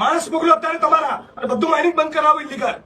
માણસ મોકલો અત્યારે તમારા. અને બધું માઇનિંગ બંધ કરાવો ઇલીગલ